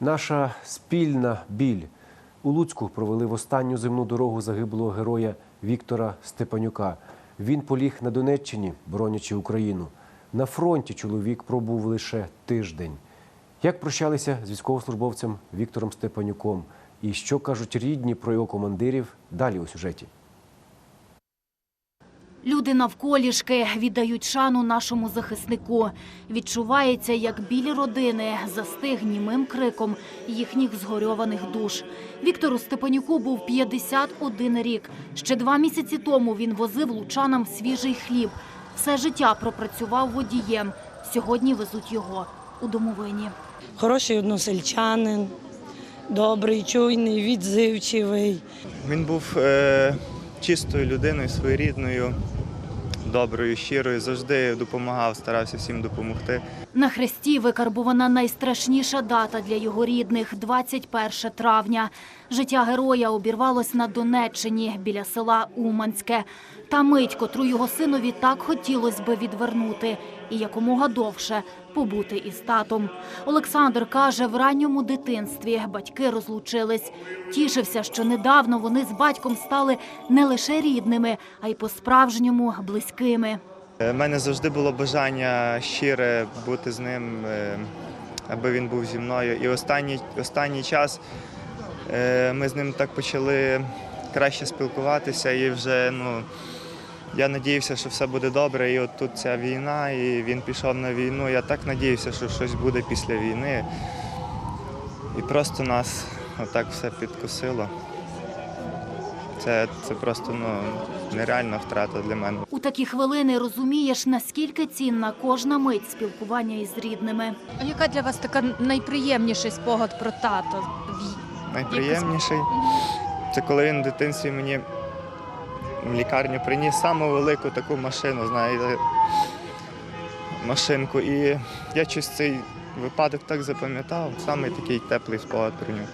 Наша спільна біль. У Луцьку провели в останню земну дорогу загиблого героя Віктора Степанюка. Він поліг на Донеччині, боронячи Україну. На фронті чоловік пробув лише тиждень. Як прощалися з військовослужбовцем Віктором Степанюком? І що кажуть рідні про його командирів? Далі у сюжеті. Люди навколішки віддають шану нашому захиснику. Відчувається, як білі родини застиг німим криком їхніх згорьованих душ. Віктору Степанюку був 51 рік. Ще два місяці тому він возив лучанам свіжий хліб. Все життя пропрацював водієм. Сьогодні везуть його у домовині. Хороший односельчанин, добрий, чуйний, відзивчивий. Він був е, чистою людиною, своєрідною, доброю, щирою, завжди допомагав, старався всім допомогти. На хресті викарбувана найстрашніша дата для його рідних – 21 травня. Життя героя обірвалось на Донеччині біля села Уманське. Та мить, котру його синові так хотілося би відвернути і якомога довше побути із татом. Олександр каже, в ранньому дитинстві батьки розлучились. Тішився, що недавно вони з батьком стали не лише рідними, а й по-справжньому близькими. У мене завжди було бажання щире бути з ним, е, аби він був зі мною. І останній, останній час е, ми з ним так почали краще спілкуватися і вже ну, я надіявся, що все буде добре. І от тут ця війна, і він пішов на війну. Я так надіявся, що щось буде після війни. І просто нас отак все підкосило. Це, це просто ну, нереальна втрата для мене. У такі хвилини розумієш, наскільки цінна кожна мить спілкування із рідними. А яка для вас така найприємніший спогад про тато? Найприємніший це коли він в дитинстві мені в лікарню приніс саму велику таку машину, знаєте, машинку. І я щось цей випадок так запам'ятав. Саме такий теплий спогад про нього.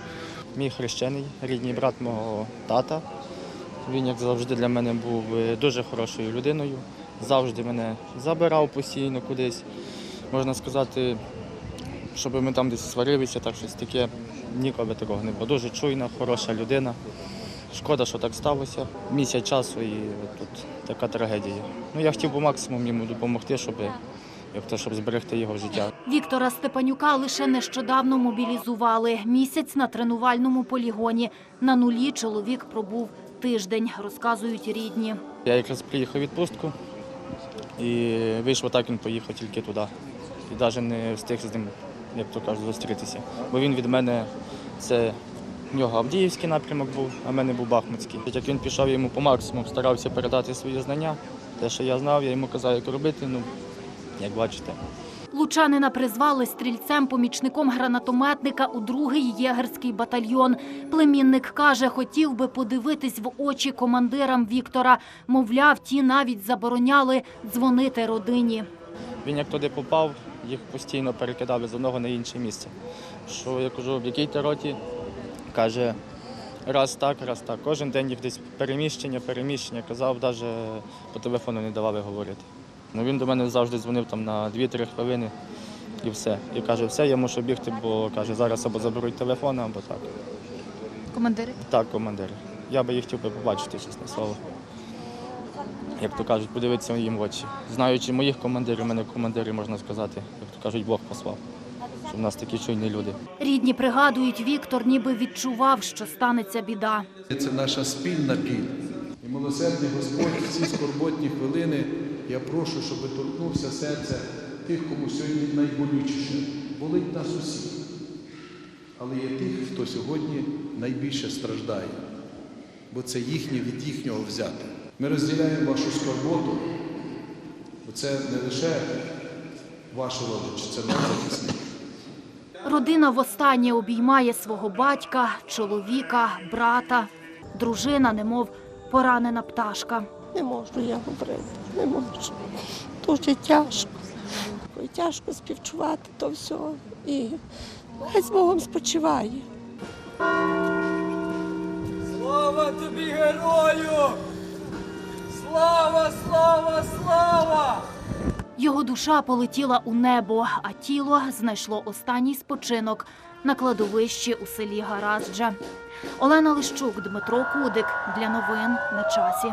Мій хрещений, рідний брат мого тата. Він, як завжди, для мене був е, дуже хорошою людиною. Завжди мене забирав постійно кудись. Можна сказати, щоб ми там десь сварилися, так щось таке. Ніколи такого не було. Дуже чуйна, хороша людина. Шкода, що так сталося. Місяць часу і тут така трагедія. Ну, я хотів по максимуму йому допомогти, щоб, як то, щоб зберегти його життя. Віктора Степанюка лише нещодавно мобілізували. Місяць на тренувальному полігоні. На нулі чоловік пробув тиждень, розказують рідні. Я якраз приїхав відпустку і вийшло так, він поїхав тільки туди. І навіть не встиг з ним, як то кажуть, зустрітися. Бо він від мене це в нього Авдіївський напрямок був, а в мене був Бахмутський. Як він пішов, я йому по максимуму старався передати свої знання. Те, що я знав, я йому казав, як робити. Ну, як бачите. Лучанина призвали стрільцем-помічником гранатометника у другий єгерський батальйон. Племінник каже, хотів би подивитись в очі командирам Віктора. Мовляв, ті навіть забороняли дзвонити родині. Він як туди попав, їх постійно перекидали з одного на інше місце. Що я кажу, в якій ти роті? Каже, раз так, раз так. Кожен день їх десь переміщення, переміщення. Казав, навіть по телефону не давали говорити. Ну, він до мене завжди дзвонив там на 2-3 хвилини і все. І каже, все, я мушу бігти, бо каже, зараз або заберуть телефон, або так. Командири? Так, командири. Я би їх хотів би побачити, чесне слово. Як то кажуть, подивитися їм в очі. Знаючи моїх командирів, мене командири, можна сказати, як то кажуть, Бог послав. Що в нас такі чуйні люди. Рідні пригадують, Віктор ніби відчував, що станеться біда. Це наша спільна біль. І милосердний Господь в ці скорботні хвилини я прошу, щоб торкнувся серця тих, кому сьогодні найболючіше. Болить нас усіх. Але є тих, хто сьогодні найбільше страждає, бо це їхнє від їхнього взяти. Ми розділяємо вашу скорботу, бо це не лише ваш родич, це наш захисник. Родина востаннє обіймає свого батька, чоловіка, брата. Дружина, немов поранена пташка. Не можу я говорити, не можу. Дуже тяжко. Тяжко співчувати то все. І хай з Богом спочиває. Слава тобі, герою! Слава, слава, слава! Його душа полетіла у небо, а тіло знайшло останній спочинок на кладовищі у селі Гаразджа. Олена Лищук, Дмитро Кудик. Для новин на часі.